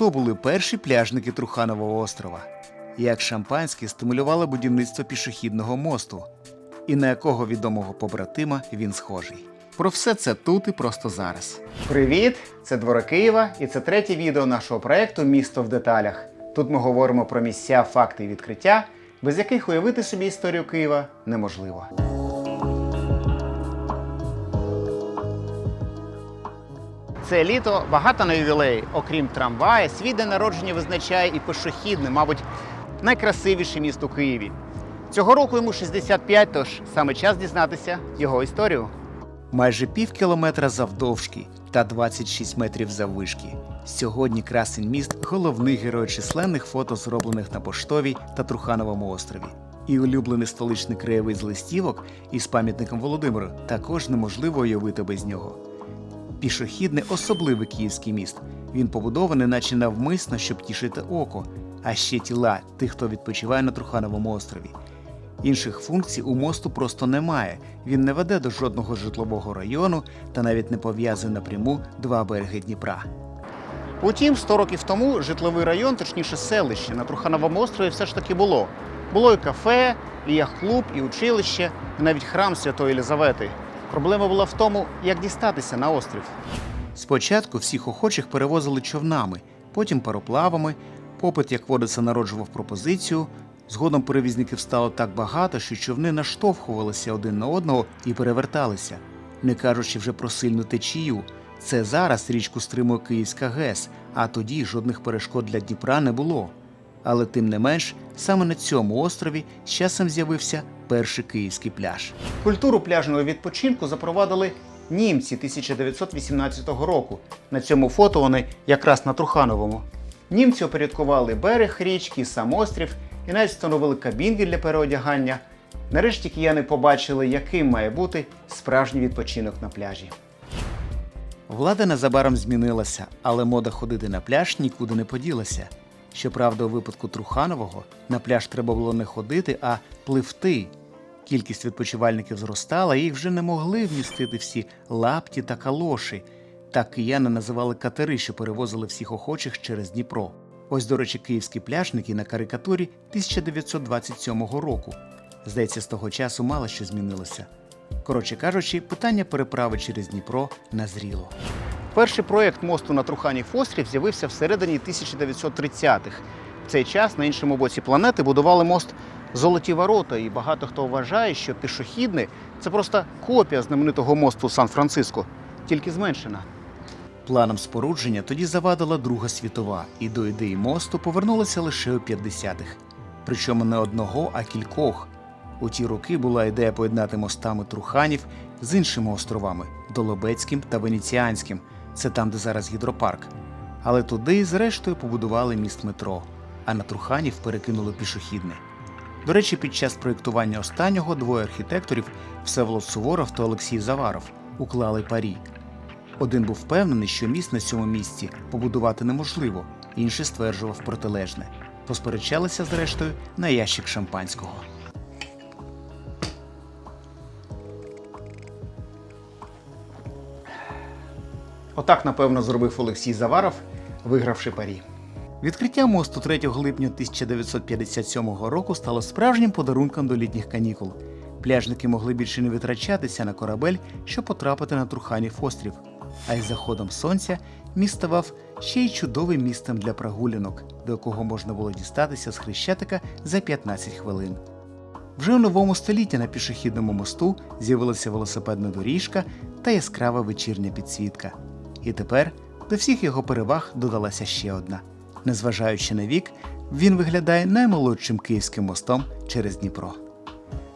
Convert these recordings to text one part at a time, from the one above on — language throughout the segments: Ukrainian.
хто були перші пляжники Труханового острова, як шампанське стимулювало будівництво пішохідного мосту, і на якого відомого побратима він схожий. Про все це тут і просто зараз. Привіт! Це Двори Києва, і це третє відео нашого проекту Місто в деталях. Тут ми говоримо про місця, факти і відкриття, без яких уявити собі історію Києва неможливо. Це літо багато на ювілеї. Окрім трамвая, свій день народження визначає і пішохідне, мабуть, найкрасивіше місто у Києві. Цього року йому 65, тож саме час дізнатися його історію. Майже пів кілометра завдовжки та 26 метрів заввишки. Сьогодні красень міст головний герой численних фото, зроблених на Поштовій та Трухановому острові. І улюблений столичний краєвид з листівок із пам'ятником Володимиру також неможливо уявити без нього. Пішохідний особливий київський міст. Він побудований, наче навмисно, щоб тішити око, а ще тіла тих, хто відпочиває на Трухановому острові. Інших функцій у мосту просто немає. Він не веде до жодного житлового району та навіть не пов'язує напряму два береги Дніпра. Утім, 100 років тому житловий район, точніше селище на Трухановому острові все ж таки було. Було і кафе, і яхт-клуб, і училище, і навіть храм Святої Єлизавети. Проблема була в тому, як дістатися на острів. Спочатку всіх охочих перевозили човнами, потім пароплавами. Попит, як водиться, народжував пропозицію. Згодом перевізників стало так багато, що човни наштовхувалися один на одного і переверталися, не кажучи вже про сильну течію. Це зараз річку стримує Київська ГЕС, а тоді жодних перешкод для Дніпра не було. Але тим не менш, саме на цьому острові з часом з'явився перший київський пляж. Культуру пляжного відпочинку запровадили німці 1918 року. На цьому фото вони якраз на Трухановому. Німці опорядкували берег річки, сам острів і навіть встановили кабінки для переодягання. Нарешті кияни побачили, яким має бути справжній відпочинок на пляжі. Влада незабаром змінилася, але мода ходити на пляж нікуди не поділася. Щоправда, у випадку Труханового на пляж треба було не ходити, а пливти. Кількість відпочивальників зростала, їх вже не могли вмістити всі лапті та калоші. Так кияни називали катери, що перевозили всіх охочих через Дніпро. Ось, до речі, київські пляжники на карикатурі 1927 року. Здається, з того часу мало що змінилося. Коротше кажучи, питання переправи через Дніпро назріло. Перший проєкт мосту на Труханів острів з'явився всередині 1930-х. В цей час на іншому боці планети будували мост Золоті ворота, і багато хто вважає, що пішохідний це просто копія знаменитого мосту Сан-Франциско, тільки зменшена. Планом спорудження тоді завадила Друга світова, і до ідеї мосту повернулися лише у 50-х. Причому не одного, а кількох. У ті роки була ідея поєднати мостами Труханів з іншими островами Долобецьким та Венеціанським. Це там, де зараз гідропарк. Але туди, зрештою, побудували міст метро, а на Труханів перекинули пішохідне. До речі, під час проєктування останнього двоє архітекторів Всеволод Суворов та Олексій Заваров уклали парі. Один був впевнений, що міст на цьому місці побудувати неможливо, інший стверджував протилежне. Посперечалися, зрештою, на ящик шампанського. Отак, напевно, зробив Олексій Заваров, вигравши парі. Відкриття мосту 3 липня 1957 року стало справжнім подарунком до літніх канікул. Пляжники могли більше не витрачатися на корабель, щоб потрапити на Труханів острів. А із заходом сонця міст ставав ще й чудовим місцем для прогулянок, до якого можна було дістатися з Хрещатика за 15 хвилин. Вже у новому столітті на пішохідному мосту з'явилася велосипедна доріжка та яскрава вечірня підсвітка. І тепер до всіх його переваг додалася ще одна. Незважаючи на вік, він виглядає наймолодшим київським мостом через Дніпро.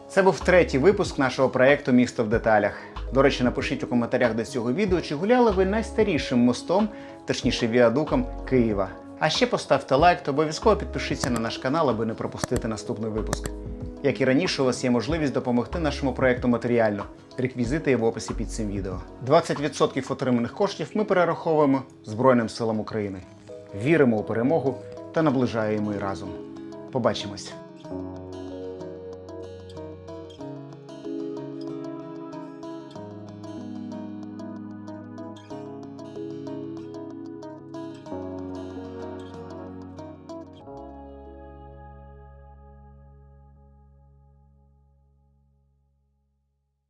Це був третій випуск нашого проєкту Місто в деталях. До речі, напишіть у коментарях до цього відео, чи гуляли ви найстарішим мостом, точніше віадуком Києва. А ще поставте лайк та обов'язково підпишіться на наш канал, аби не пропустити наступний випуск. Як і раніше, у вас є можливість допомогти нашому проєкту матеріально. Реквізити є в описі під цим відео. 20% отриманих коштів ми перераховуємо Збройним силам України. Віримо у перемогу та наближаємо її разом. Побачимось!